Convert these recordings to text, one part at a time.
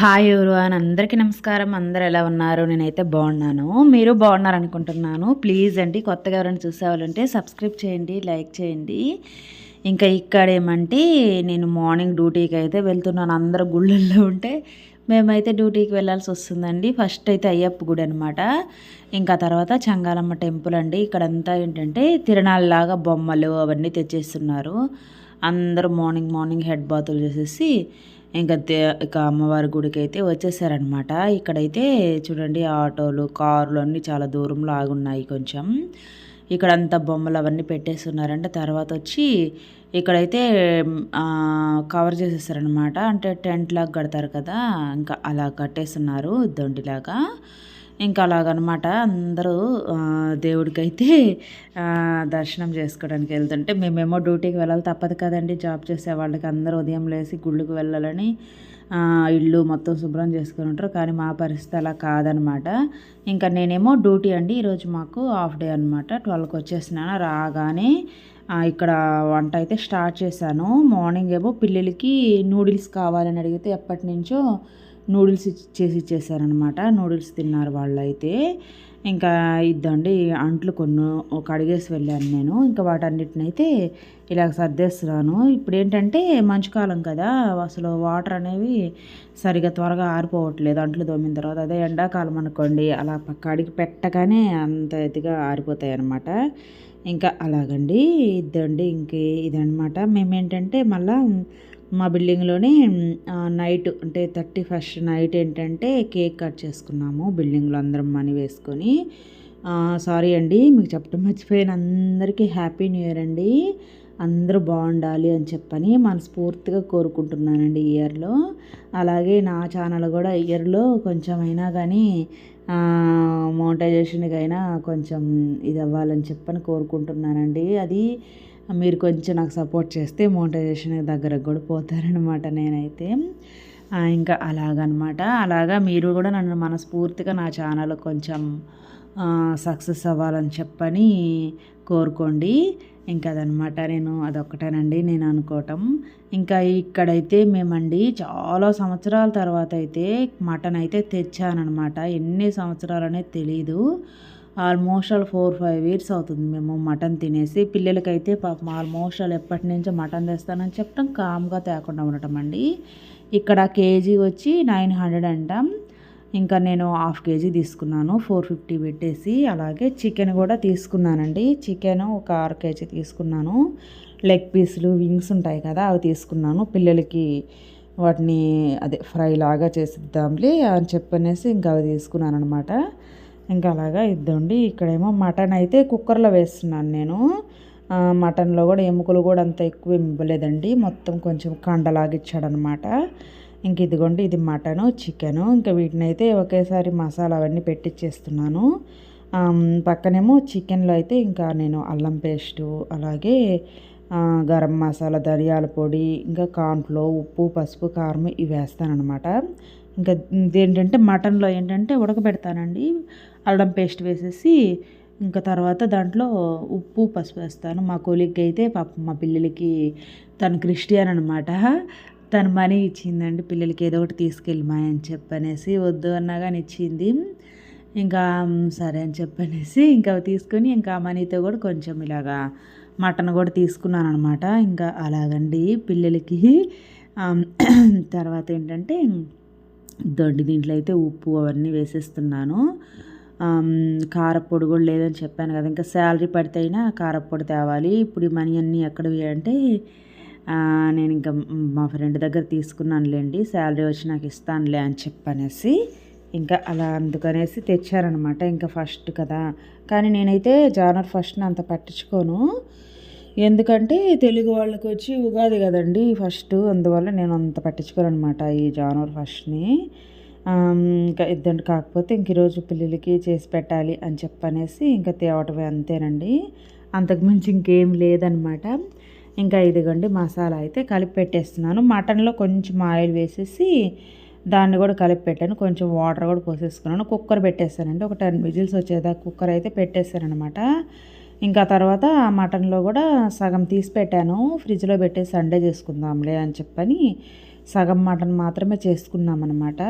Hi ఎవరువాన్ అందరికీ నమస్కారం. అందరు ఎలా ఉన్నారు? నేనైతే బాగున్నాను. మీరు బాగున్నారు అనుకుంటున్నాను ప్లీజ్ అండి కొత్తగా ఎవరైనా చూసేవాళ్ళంటే సబ్స్క్రైబ్ చేయండి లైక్ చేయండి. ఇంకా ఇక్కడ ఏమంటే నేను మార్నింగ్ డ్యూటీకి అయితే వెళ్తున్నాను. అందరు గుళ్ళల్లో ఉంటే మేమైతే డ్యూటీకి వెళ్ళాల్సి వస్తుందండి. ఫస్ట్ అయితే అయ్యప్ప గుడి అనమాట ఇంకా తర్వాత చంగాలమ్మ టెంపుల్ అండి. ఇక్కడంతా ఏంటంటే తిరణాలలాగా బొమ్మలు అవన్నీ తెచ్చేస్తున్నారు. అందరూ మార్నింగ్ మార్నింగ్ హెడ్ బాతులు చేసేసి ఇంకా ఇక అమ్మవారి గుడికి అయితే వచ్చేసారనమాట ఇక్కడైతే చూడండి ఆటోలు కార్లు అన్నీ చాలా దూరంలో ఆగున్నాయి కొంచెం. ఇక్కడ అంతా బొమ్మలు అవన్నీ పెట్టేస్తున్నారంటే. తర్వాత వచ్చి ఇక్కడైతే కవర్ చేసేసారనమాట అంటే టెంట్ లాగా కడతారు కదా ఇంకా అలా కట్టేస్తున్నారు దొండిలాగా. ఇంకా అలాగనమాట అందరూ దేవుడికైతే దర్శనం చేసుకోవడానికి వెళ్తుంటే మేమేమో డ్యూటీకి వెళ్ళాలి తప్పదు కదండి. జాబ్ చేసే వాళ్ళకి అందరూ ఉదయం లేచి గుళ్ళకు వెళ్ళాలని ఇల్లు మొత్తం శుభ్రం చేసుకుని ఉంటారు. కానీ మా పరిస్థితి అలా కాదనమాట. ఇంకా నేనేమో డ్యూటీ అండి. ఈరోజు మాకు హాఫ్ డే అనమాట. ట్వెల్వ్కి వచ్చేసినాను. రాగానే ఇక్కడ వంట అయితే స్టార్ట్ చేశాను. మార్నింగ్ ఏమో పిల్లలకి నూడిల్స్ కావాలని అడిగితే ఎప్పటి నుంచో నూడిల్స్ చేసి ఇచ్చేసారనమాట నూడిల్స్ తిన్నారు వాళ్ళు అయితే ఇంకా ఇద్దండి అంట్లు కొన్ని కడిగేసి వెళ్ళాను నేను. ఇంకా వాటన్నిటిని అయితే ఇలా సర్దేస్తున్నాను. ఇప్పుడు ఏంటంటే మంచు కాలం కదా అసలు వాటర్ అనేవి సరిగా త్వరగా ఆరిపోవట్లేదు. అంట్లు తోమిన తర్వాత అదే ఎండాకాలం అనుకోండి అలా కడిగి పెట్టగానే అంత ఇదిగా ఆరిపోతాయి అన్నమాట ఇంకా అలాగండి. ఇద్దండి ఇంకే ఇదనమాట మేమేంటంటే మళ్ళీ మా బిల్డింగ్లోనే నైట్ అంటే థర్టీ ఫస్ట్ నైట్ ఏంటంటే కేక్ కట్ చేసుకున్నాము బిల్డింగ్లో అందరం మనీ వేసుకొని. సారీ అండి మీకు చెప్పడం మర్చిపోయిన. అందరికీ హ్యాపీ న్యూ ఇయర్ అండి. అందరూ బాగుండాలి అని చెప్పని మనస్ఫూర్తిగా కోరుకుంటున్నానండి ఇయర్లో. అలాగే నా ఛానల్ కూడా ఇయర్లో కొంచెం అయినా కానీ మోనిటైజేషన్కైనా కొంచెం ఇది అవ్వాలని చెప్పని కోరుకుంటున్నానండి. అది మీరు కొంచెం నాకు సపోర్ట్ చేస్తే మోటైజేషన్ దగ్గరకు కూడా పోతారనమాట నేనైతే. ఇంకా అలాగనమాట. అలాగా మీరు కూడా నన్ను మనస్ఫూర్తిగా నా ఛానల్ కొంచెం సక్సెస్ అవ్వాలని చెప్పని కోరుకోండి. ఇంకా అదనమాట నేను అదొక్కటేనండి నేను అనుకోవటం. ఇంకా ఇక్కడైతే మేమండి చాలా సంవత్సరాల తర్వాత అయితే మటన్ అయితే తెచ్చానమాట ఎన్ని సంవత్సరాలు అనేది తెలీదు. Almost all four five years అవుతుంది మేము మటన్ తినేసి. పిల్లలకైతే పాపం ఆల్మోస్ట్ ఆల్ ఎప్పటి నుంచో మటన్ తెస్తానని చెప్పడం కామ్గా తేకుండా ఉండటం అండి. ఇక్కడ కేజీ వచ్చి నైన్ హండ్రెడ్ అంటాం. ఇంకా నేను హాఫ్ కేజీ తీసుకున్నాను ఫోర్ ఫిఫ్టీ పెట్టేసి. అలాగే చికెన్ కూడా తీసుకున్నానండి. చికెన్ ఒక ఆరు కేజీ తీసుకున్నాను. లెగ్ పీసులు వింగ్స్ ఉంటాయి కదా అవి తీసుకున్నాను. పిల్లలకి వాటిని అదే ఫ్రై లాగా చేసిద్దాంలే అని చెప్పనేసి ఇంకా అవి తీసుకున్నాను అనమాట ఇంకా అలాగా ఇద్దండి. ఇక్కడేమో మటన్ అయితే కుక్కర్లో వేస్తున్నాను నేను. మటన్లో కూడా ఎముకలు కూడా అంత ఎక్కువ ఇవ్వలేదండి. మొత్తం కొంచెం కండలాగిచ్చాడనమాట ఇంక ఇదిగోండి ఇది మటను చికెను. ఇంకా వీటిని అయితే ఒకేసారి మసాలా అవన్నీ పెట్టించేస్తున్నాను పక్కనేమో చికెన్లో అయితే ఇంకా నేను అల్లం పేస్టు అలాగే గరం మసాలా ధనియాల పొడి ఇంకా కాన్ఫ్లో ఉప్పు పసుపు కారం ఇవి వేస్తానన్నమాట ఇంకా ఇదేంటంటే మటన్లో ఏంటంటే ఉడకబెడతానండి. అల్లం పేస్ట్ వేసేసి ఇంకా తర్వాత దాంట్లో ఉప్పు పసుపు వేస్తాను. మా కొలిగ్కి అయితే పాప మా పిల్లలకి తను క్రిస్టియన్ అనమాట తను మనీ ఇచ్చిందండి పిల్లలకి ఏదో ఒకటి తీసుకెళ్ళమా అని చెప్పనేసి. వద్దు అన్నా కానీ ఇచ్చింది. ఇంకా సరే అని చెప్పనేసి ఇంకా తీసుకొని ఇంకా మనీతో కూడా కొంచెం ఇలాగా మటన్ కూడా తీసుకున్నాను అనమాట ఇంకా అలాగండి పిల్లలకి. తర్వాత ఏంటంటే దొడ్డి దీంట్లో అయితే ఉప్పు అవన్నీ వేసేస్తున్నాను. కారపొడి కూడా లేదని చెప్పాను కదా. ఇంకా శాలరీ పడితే అయినా కారపొడి తేవాలి. ఇప్పుడు ఈ మనీ అన్నీ ఎక్కడవి అంటే నేను ఇంకా మా ఫ్రెండ్ దగ్గర తీసుకున్నానులేండి. శాలరీ వచ్చి నాకు ఇస్తానులే అని చెప్పనేసి ఇంకా అలా అందుకనేసి తెచ్చారనమాట. ఇంకా ఫస్ట్ కదా. కానీ నేనైతే జానర్ ఫస్ట్ని అంత పట్టించుకోను. ఎందుకంటే తెలుగు వాళ్ళకి వచ్చి ఉగాది కదండి ఫస్ట్. అందువల్ల నేను అంత పట్టించుకోను అనమాట ఈ జనవరి ఫస్ట్ని. ఇంకా ఇద్దండి. కాకపోతే ఇంక ఈరోజు పిల్లలకి చేసి పెట్టాలి అని చెప్పనేసి ఇంకా తేవటమే అంతేనండి. అంతకుమించి ఇంకేం లేదనమాట. ఇంకా ఇదిగోండి మసాలా అయితే కలిపి పెట్టేస్తున్నాను. మటన్లో కొంచెం ఆయిల్ వేసేసి దాన్ని కూడా కలిపి పెట్టాను. కొంచెం వాటర్ కూడా పోసేసుకున్నాను. కుక్కర్ పెట్టేస్తానండి. ఒక టెన్ విజిల్స్ వచ్చేదాకా కుక్కర్ అయితే పెట్టేస్తానమాట ఇంకా తర్వాత ఆ మటన్లో కూడా సగం తీసి పెట్టాను. ఫ్రిడ్జ్లో పెట్టేసి సండే చేసుకుందాంలే అని చెప్పని సగం మటన్ మాత్రమే చేసుకున్నామన్నమాట.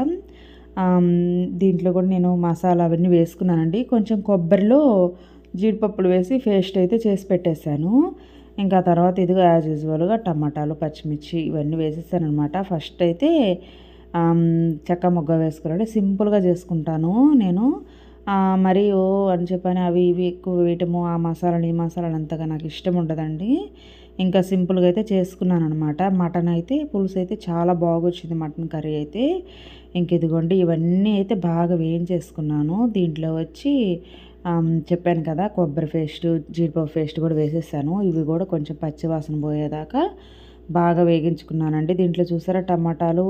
దీంట్లో కూడా నేను మసాలా అవన్నీ వేసుకున్నానండి. కొంచెం కొబ్బరిలో జీడిపప్పులు వేసి పేస్ట్ అయితే చేసి పెట్టేశాను. ఇంకా తర్వాత ఇదిగో యాజ్ యూజువల్గా టమాటాలు పచ్చిమిర్చి ఇవన్నీ వేసేసాను అనమాట ఫస్ట్ అయితే చెక్క మొగ్గ వేసుకున్నాడు సింపుల్గా చేసుకుంటాను నేను. మరి ఓ అని చెప్పని అవి ఇవి ఎక్కువ వేయటము ఆ మసాలాలు ఈ మసాలాలు అంతగా నాకు ఇష్టం ఉండదండి. ఇంకా సింపుల్గా అయితే చేసుకున్నాను అనమాట మటన్ అయితే పులుసు అయితే చాలా బాగొచ్చింది మటన్ కర్రీ అయితే. ఇంక ఇదిగోండి ఇవన్నీ అయితే బాగా వేయించేసుకున్నాను. దీంట్లో వచ్చి చెప్పాను కదా కొబ్బరి పేస్ట్ జీడిపప్పు పేస్ట్ కూడా వేసేసాను. ఇవి కూడా కొంచెం పచ్చివాసన పోయేదాకా బాగా వేగించుకున్నానండి. దీంట్లో చూసారా టమాటాలు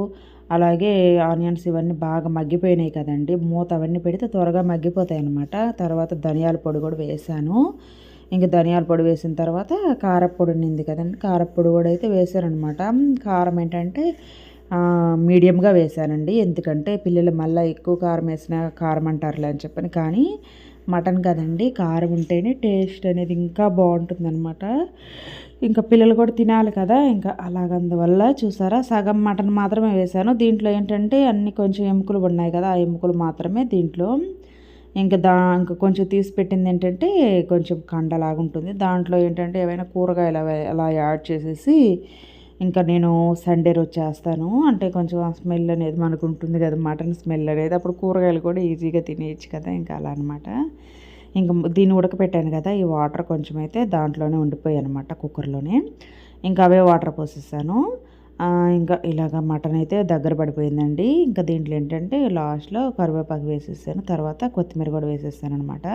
అలాగే ఆనియన్స్ ఇవన్నీ బాగా మగ్గిపోయినాయి కదండి. మూత అవన్నీ పెడితే త్వరగా మగ్గిపోతాయి అనమాట తర్వాత ధనియాల పొడి కూడా వేసాను. ఇంక ధనియాల పొడి వేసిన తర్వాత కారపొడి ఉండింది కదండి. కారపొడి కూడా అయితే వేశారనమాట కారం ఏంటంటే మీడియంగా వేసానండి ఎందుకంటే పిల్లలు మళ్ళీ ఎక్కువ కారం వేసినా కారం అంటారులే అని చెప్పని. కానీ మటన్ కదండి కారం ఉంటేనే టేస్ట్ అనేది ఇంకా బాగుంటుందన్నమాట. ఇంకా పిల్లలు కూడా తినాలి కదా. ఇంకా అలాగందువల్ల చూసారా సగం మటన్ మాత్రమే వేశాను. దీంట్లో ఏంటంటే అన్ని కొంచెం ఎముకలు ఉన్నాయి కదా ఆ ఎముకలు మాత్రమే దీంట్లో. ఇంకా దా ఇంకా కొంచెం తీసి పెట్టింది ఏంటంటే కొంచెం కండలాగా ఉంటుంది. దాంట్లో ఏంటంటే ఏమైనా కూరగాయలు అలా యాడ్ చేసేసి ఇంకా నేను సండే రోజు చేస్తాను. అంటే కొంచెం ఆ స్మెల్ అనేది మనకు ఉంటుంది కదా మటన్ స్మెల్ అనేది. అప్పుడు కూరగాయలు కూడా ఈజీగా తినేయచ్చు కదా ఇంకా అలా అనమాట ఇంకా దీన్ని ఉడకపెట్టాను కదా ఈ వాటర్ కొంచెం అయితే దాంట్లోనే ఉండిపోయాయి అనమాట కుక్కర్లోనే. ఇంకా అవే వాటర్ పోసేసాను. ఇంకా ఇలాగ మటన్ అయితే దగ్గర పడిపోయిందండి. ఇంకా దీంట్లో ఏంటంటే లాస్ట్లో కరివేపాకు వేసేసాను. తర్వాత కొత్తిమీర కూడా వేసేసాను అనమాట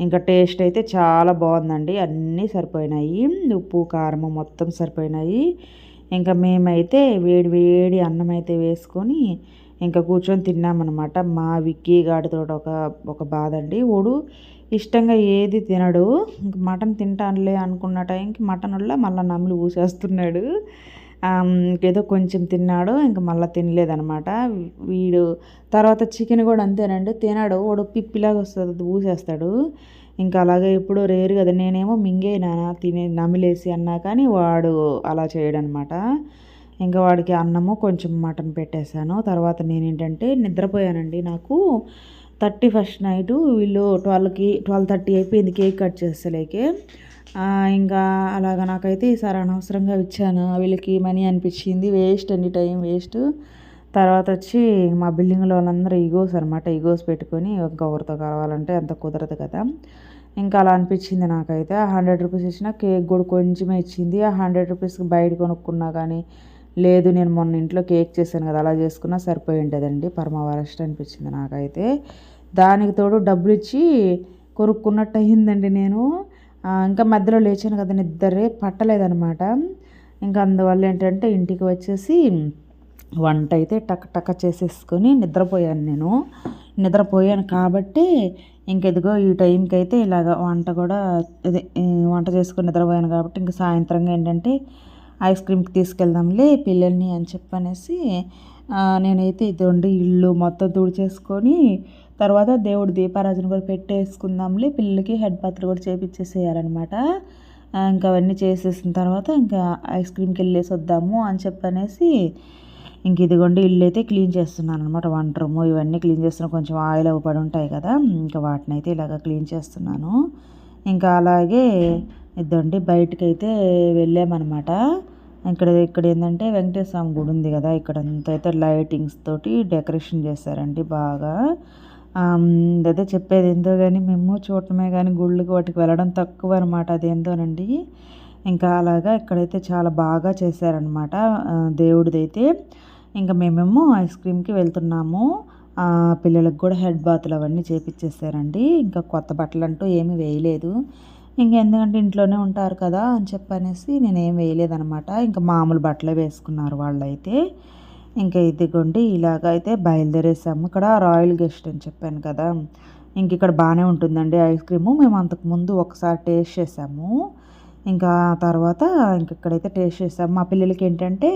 ఇంకా టేస్ట్ అయితే చాలా బాగుందండి. అన్నీ సరిపోయినాయి. ఉప్పు కారము మొత్తం సరిపోయినాయి. ఇంకా మేమైతే వేడి వేడి అన్నం అయితే వేసుకొని ఇంకా కూర్చొని తిన్నామన్నమాట మా విక్కీ గాడితో ఒక ఒక బాధ అండి. ఓడు ఇష్టంగా ఏది తినడు. ఇంక మటన్ తింటానులే అనుకున్న టైంకి మటన్ వల్ల మళ్ళీ నమ్ములు పూసేస్తున్నాడు ఏదో కొంచెం తిన్నాడు ఇంకా మళ్ళీ తినలేదనమాట వీడు తర్వాత చికెన్ కూడా అంతేనండి. తినాడు. వాడు పిప్పిలాగా వస్తుంది. ఊసేస్తాడు. ఇంకా అలాగే ఎప్పుడూ రేరు కదా. నేనేమో మింగే నానా తినే నమిలేసి అన్నా కానీ వాడు అలా చేయడనమాట ఇంకా వాడికి అన్నము కొంచెం మటన్ పెట్టేశాను. తర్వాత నేనేంటంటే నిద్రపోయానండి నాకు. థర్టీ ఫస్ట్ నైటు వీళ్ళు ట్వెల్వ్కి ట్వెల్వ్ థర్టీ అయిపోయింది కేక్ కట్ చేస్తలేకే ఇంకా అలాగ నాకైతే ఈసారి అనవసరంగా ఇచ్చాను. వీళ్ళకి మనీ అనిపించింది. వేస్ట్ అండి టైం వేస్ట్. తర్వాత వచ్చి మా బిల్డింగ్లో వాళ్ళందరూ ఈగోస్ అనమాట ఈగోస్ పెట్టుకొని ఇంకొకరితో కలవాలంటే అంత కుదరదు కదా. ఇంకా అలా అనిపించింది నాకైతే. ఆ హండ్రెడ్ రూపీస్ ఇచ్చిన కేక్ కూడా కొంచెమే ఇచ్చింది. ఆ హండ్రెడ్ రూపీస్కి బయట కొనుక్కున్నా కానీ లేదు నేను మొన్న ఇంట్లో కేక్ చేశాను కదా అలా చేసుకున్నా సరిపోయి ఉండేదండి. పరమ వరస్ట్ అనిపించింది నాకైతే. దానికి తోడు డబ్బులు ఇచ్చి కొనుక్కున్నట్టు అయ్యిందండి నేను. ఇంకా మధ్యలో లేచాను కదా నిద్రే పట్టలేదనమాట ఇంకా అందువల్ల ఏంటంటే ఇంటికి వచ్చేసి వంట అయితే టక్ టక్ చేసేసుకొని నిద్రపోయాను నేను. నిద్రపోయాను కాబట్టి ఇంకెదిగో ఈ టైంకి అయితే ఇలాగ వంట కూడా అదే వంట చేసుకుని నిద్రపోయాను కాబట్టి ఇంకా సాయంత్రంగా ఏంటంటే ఐస్ క్రీమ్కి తీసుకెళ్దాంలే పిల్లల్ని అని చెప్పనేసి నేనైతే ఇదండి ఇల్లు మొత్తం తుడిచేసుకొని తర్వాత దేవుడు దీపారాజన కూడా పెట్టేసుకుందాంలే. పిల్లలకి హెడ్ పాత్ర కూడా చేపించేసేయాలన్నమాట ఇంకా అవన్నీ చేసేసిన తర్వాత ఇంకా ఐస్ క్రీమ్కి వెళ్ళేసి వద్దాము అని చెప్పనేసి ఇంక ఇదిగోండి ఇల్లు అయితే క్లీన్ చేస్తున్నాను అనమాట వంట రూమ్ ఇవన్నీ క్లీన్ చేస్తున్నా. కొంచెం ఆయిల్ అవి పడి ఉంటాయి కదా. ఇంకా వాటిని అయితే ఇలాగ క్లీన్ చేస్తున్నాను. ఇంకా అలాగే ఇద్దండి బయటకైతే అయితే వెళ్ళామన్నమాట. ఇక్కడ ఇక్కడ ఏంటంటే వెంకటేశ్వర స్వామి గుడి ఉంది కదా. ఇక్కడ అంతా అయితే లైటింగ్స్ తోటి డెకరేషన్ చేశారండి బాగా. అదే చెప్పేది ఏందో కానీ మేము చూడటమే కానీ గుళ్ళకి వాటికి వెళ్ళడం తక్కువ అనమాట అదేందోనండి ఇంకా అలాగా ఇక్కడైతే చాలా బాగా చేశారనమాట దేవుడిదైతే. ఇంకా మేమేమో ఐస్ క్రీమ్కి వెళ్తున్నాము. పిల్లలకు కూడా హెడ్ బాతులు అవన్నీ చేపించేసారండి ఇంకా కొత్త బట్టలు అంటూ ఏమీ వేయలేదు. ఇంకా ఎందుకంటే ఇంట్లోనే ఉంటారు కదా అని చెప్పనేసి నేనేం వేయలేదనమాట ఇంకా మామూలు బట్టలే వేసుకున్నారు వాళ్ళైతే. ఇంకా ఇదిగోండి ఇలాగ అయితే బయలుదేరేసాము. ఇక్కడ రాయల్ గెస్ట్ అని చెప్పాను కదా. ఇంక ఇక్కడ బాగానే ఉంటుందండి ఐస్ క్రీము. మేము అంతకుముందు ఒకసారి టేస్ట్ చేసాము. ఇంకా తర్వాత ఇంక ఇక్కడైతే టేస్ట్ చేసాము. మా పిల్లలకి ఏంటంటే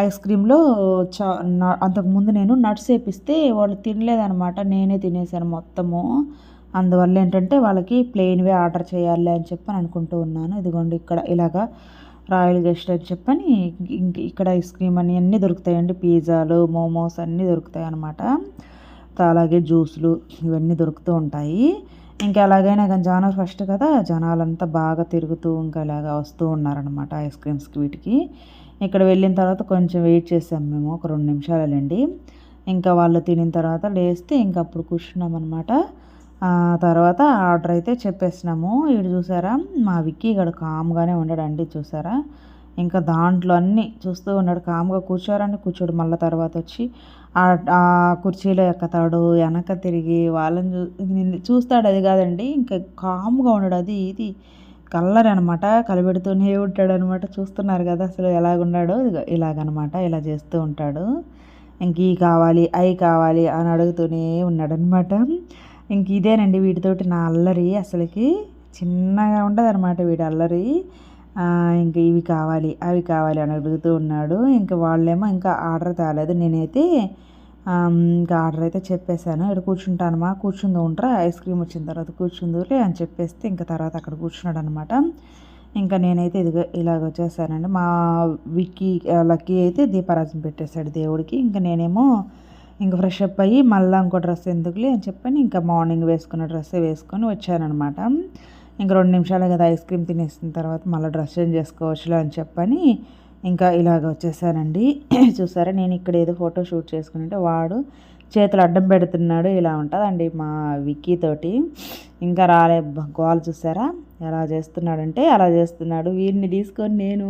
ఐస్ క్రీమ్లో చా అంతకుముందు నేను నట్స్ వేపిస్తే వాళ్ళు తినలేదనమాట నేనే తినేసాను మొత్తము. అందువల్ల ఏంటంటే వాళ్ళకి ప్లెయిన్వే ఆర్డర్ చేయాలి అని చెప్పి అనుకుంటూ ఉన్నాను. ఇదిగోండి ఇక్కడ ఇలాగా రాయల్ గెస్ట్ అని చెప్పని ఇంక ఇక్కడ ఐస్ క్రీమ్ అని అన్నీ దొరుకుతాయండి. పిజ్జాలు మోమోస్ అన్నీ దొరుకుతాయి అనమాట అలాగే జ్యూస్లు ఇవన్నీ దొరుకుతూ ఉంటాయి. ఇంకా ఎలాగైనా కానీ జనాలు ఫస్ట్ కదా జనాలంతా బాగా తిరుగుతూ ఇంకా ఇలాగా వస్తూ ఉన్నారనమాట ఐస్ క్రీమ్స్కి వీటికి. ఇక్కడ వెళ్ళిన తర్వాత కొంచెం వెయిట్ చేసాం మేము ఒక రెండు నిమిషాలు వెళ్ళండి. ఇంకా వాళ్ళు తినిన తర్వాత లేస్తే ఇంకా అప్పుడు కూర్చున్నాం అనమాట తర్వాత ఆర్డర్ అయితే చెప్పేసినాము. ఇటు చూసారా? మా విక్కీ ఇక్కడ కామ్గానే ఉన్నాడండి చూసారా? ఇంకా దాంట్లో అన్నీ చూస్తూ ఉన్నాడు. కామ్గా కూర్చోరండి కూర్చోడు మళ్ళీ తర్వాత వచ్చి. ఆ కుర్చీలో ఎక్కుతాడు వెనక తిరిగి వాళ్ళని చూస్తాడు అది కాదండి. ఇంకా కామ్గా ఉన్నాడు అది ఇది. కల్లర్ అనమాట. కలబెడుతూనే ఉంటాడు అనమాట చూస్తున్నారు కదా అసలు ఎలాగున్నాడో. ఇలాగనమాట. ఇలా చేస్తూ ఉంటాడు. ఇంక ఈ కావాలి అవి కావాలి అని అడుగుతూనే ఉన్నాడనమాట. ఇంక ఇదేనండి వీటితోటి నా అల్లరి అసలుకి చిన్నగా ఉండదన్నమాట వీడి అల్లరి. ఇంక ఇవి కావాలి అవి కావాలి అని అడుగుతూ ఉన్నాడు. ఇంకా వాళ్ళేమో ఇంకా ఆర్డర్ తేలేదు. నేనైతే ఇంకా ఆర్డర్ అయితే చెప్పేశాను. ఇక్కడ కూర్చుంటానమ్మా కూర్చుందో ఉంటారా ఐస్ క్రీమ్ వచ్చిన తర్వాత కూర్చుందోలే అని చెప్పేస్తే ఇంకా తర్వాత అక్కడ కూర్చున్నాడు అనమాట ఇంకా నేనైతే ఇదిగో ఇలాగ వచ్చేసానండి. మా విక్కీ లక్కీ అయితే దీపారాజన పెట్టేశాడు దేవుడికి. ఇంకా నేనేమో ఇంకా ఫ్రెష్ అప్ అయ్యి మళ్ళీ ఇంకో డ్రెస్ ఎందుకులే అని చెప్పని ఇంకా మార్నింగ్ వేసుకున్న డ్రెస్సే వేసుకొని వచ్చానమాట ఇంకా రెండు నిమిషాలే కదా ఐస్ క్రీమ్ తినేసిన తర్వాత మళ్ళీ డ్రెస్ చేంజ్ చేసుకోవచ్చులే అని చెప్పని ఇంకా ఇలాగ వచ్చేసానండి. చూసారా నేను ఇక్కడ ఏదో ఫోటో షూట్ చేసుకుంటే వాడు చేతులు అడ్డం పెడుతున్నాడు ఇలా ఉంటుందండి మా విక్కీతోటి ఇంకా రాలే గోల్ చూసారా? ఎలా చేస్తున్నాడంటే అలా చేస్తున్నాడు. వీరిని తీసుకొని నేను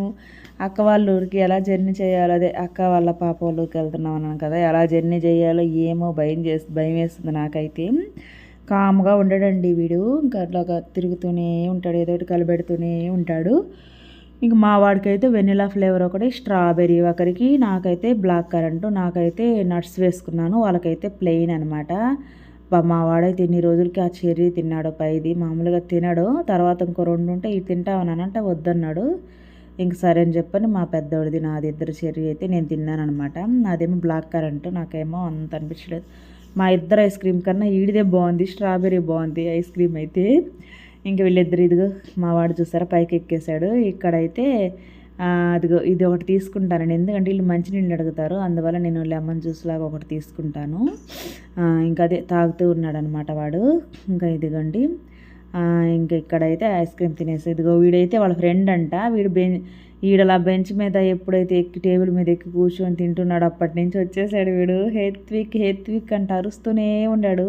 అక్క వాళ్ళ ఊరికి ఎలా జర్నీ చేయాలో అదే అక్క వాళ్ళ పాప వాళ్ళ ఊరికి వెళ్తున్నాం అన్నాను కదా ఎలా జర్నీ చేయాలో ఏమో భయం చేసి భయం వేస్తుంది నాకైతే. కామ్గా ఉండడండి వీడు. ఇంకా అట్లాగా తిరుగుతూనే ఉంటాడు ఏదో ఒకటి కలబెడుతూనే ఉంటాడు. ఇంక మా వాడికైతే వెనిలా ఫ్లేవర్ ఒకటి స్ట్రాబెర్రీ ఒకరికి నాకైతే బ్లాక్ కరెంటు నాకైతే నట్స్ వేసుకున్నాను వాళ్ళకైతే ప్లెయిన్ అనమాట మా వాడైతే ఇన్ని రోజులకి ఆ చెర్రీ తిన్నాడు పైది మామూలుగా తినడు తర్వాత ఇంకో రెండు ఉంటే ఇది తింటావని వద్దన్నాడు. ఇంక సరే అని చెప్పని మా పెద్దోడిది నాది ఇద్దరు చెర్రీ అయితే నేను తిన్నానమాట నాదేమో బ్లాక్ కరెంట్ నాకేమో అంత అనిపించలేదు. మా ఇద్దరు ఐస్ క్రీమ్ కన్నా ఈడిదే బాగుంది స్ట్రాబెర్రీ బాగుంది ఐస్ క్రీమ్ అయితే. ఇంక వీళ్ళిద్దరు ఇదిగో మా వాడు చూసారా పైకి ఎక్కేశాడు ఇక్కడైతే అదిగో ఇది ఒకటి తీసుకుంటానండి ఎందుకంటే వీళ్ళు మంచినీళ్ళు అడుగుతారు అందువల్ల నేను లెమన్ జ్యూస్ లాగా ఒకటి తీసుకుంటాను. ఇంకా అదే తాగుతూ ఉన్నాడు అనమాట వాడు. ఇంకా ఇదిగోండి. ఇంకా ఇక్కడైతే ఐస్ క్రీమ్ తినేసి ఇదిగో వీడైతే వాళ్ళ ఫ్రెండ్ అంట. వీడు బెంచ్ ఈడలా బెంచ్ మీద ఎప్పుడైతే ఎక్కి టేబుల్ మీద ఎక్కి కూర్చొని తింటున్నాడు అప్పటి నుంచి వచ్చేసాడు వీడు. హెత్విక్ హెత్విక్ అంటే అరుస్తూనే ఉన్నాడు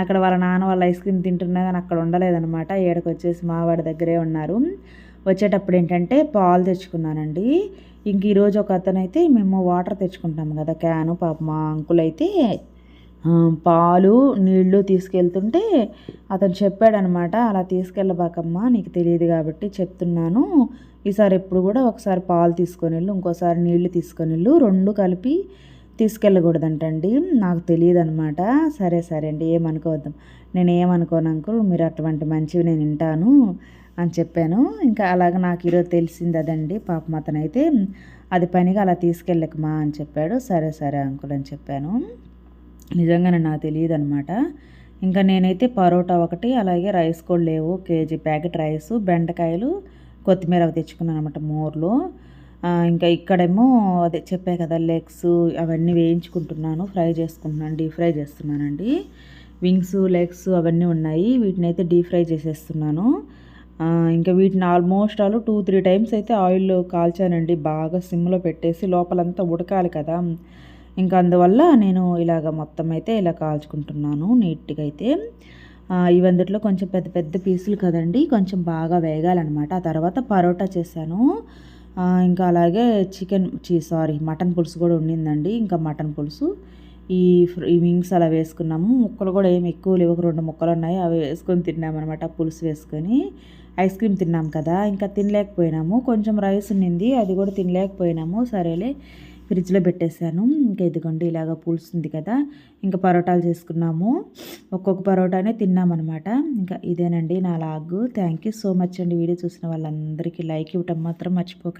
అక్కడ వాళ్ళ నాన్న వాళ్ళ ఐస్ క్రీమ్ తింటున్నా కానీ అక్కడ ఉండలేదనమాట. ఏడకి వచ్చేసి మావాడి దగ్గరే ఉన్నారు. వచ్చేటప్పుడు ఏంటంటే పాలు తెచ్చుకున్నానండి. ఇంక ఈరోజు ఒక అతనైతే మేము వాటర్ తెచ్చుకుంటాం కదా క్యాను పాప మా అంకుల్ అయితే పాలు నీళ్ళు తీసుకెళ్తుంటే అతను చెప్పాడనమాట అలా తీసుకెళ్ళబాకమ్మా నీకు తెలియదు కాబట్టి చెప్తున్నాను. ఈసారి ఎప్పుడు కూడా ఒకసారి పాలు తీసుకొని వెళ్ళు ఇంకోసారి నీళ్ళు తీసుకొని వెళ్ళు రెండు కలిపి తీసుకెళ్ళకూడదంటండి. నాకు తెలియదు అనమాట సరే సరే అండి ఏమనుకోవద్దాం. నేను ఏమనుకోను అంకుల్ మీరు అటువంటి మంచివి నేను వింటాను. అని చెప్పాను. ఇంకా అలాగ నాకు ఈరోజు తెలిసింది అదండి. పాపం అతనైతే అది పనిగా అలా తీసుకెళ్ళకమా అని చెప్పాడు. సరే సరే అంకుల్ అని చెప్పాను. నిజంగానే నాకు తెలియదు అనమాట ఇంకా నేనైతే పరోటా ఒకటి అలాగే రైస్ కూడా లేవు. కేజీ ప్యాకెట్ రైస్ బెండకాయలు కొత్తిమీర అవి తెచ్చుకున్నాను అనమాట మోర్లో ఇంకా ఇక్కడేమో అదే చెప్పే కదా లెగ్స్ అవన్నీ వేయించుకుంటున్నాను. ఫ్రై చేసుకుంటున్నాను డీప్ ఫ్రై చేస్తున్నానండి. వింగ్స్ లెగ్స్ అవన్నీ ఉన్నాయి. వీటిని అయితే డీప్ ఫ్రై చేసేస్తున్నాను. ఇంకా వీటిని almost all two three times అయితే ఆయిల్లో కాల్చానండి. బాగా సిమ్లో పెట్టేసి లోపలంతా ఉడకాలి కదా. ఇంకా అందువల్ల నేను ఇలాగ మొత్తం అయితే ఇలా కాల్చుకుంటున్నాను నీట్గా అయితే. ఇవందుట్లో కొంచెం పెద్ద పెద్ద పీసులు కదండి. కొంచెం బాగా వేగాలన్నమాట. ఆ తర్వాత పరోటా చేశాను. ఇంకా అలాగే చికెన్ చీ సారీ మటన్ పులుసు కూడా ఉండిందండి. ఇంకా మటన్ పులుసు. ఈ ఈ వింగ్స్ అలా వేసుకున్నాము. ముక్కలు కూడా ఏమి ఎక్కువ లేవు. ఒక రెండు ముక్కలు ఉన్నాయి. అవి వేసుకొని తిన్నామన్నమాట. పులుసు వేసుకొని. ఐస్ క్రీమ్ తిన్నాం కదా. ఇంకా తినలేకపోయినాము. కొంచెం రైస్ ఉన్నింది అది కూడా తినలేకపోయినాము. సరేలే. ఫ్రిడ్జ్లో పెట్టేశాను. ఇంకా ఇదిగోండి ఇలాగ పులుస్తుంది కదా. ఇంకా పరోటాలు చేసుకున్నాము. ఒక్కొక్క పరోటానే తిన్నామన్నమాట. ఇంకా ఇదేనండి నా log. Thank you so much అండి. వీడియో చూసిన వాళ్ళందరికీ లైక్ ఇవ్వటం మాత్రం మర్చిపోకండి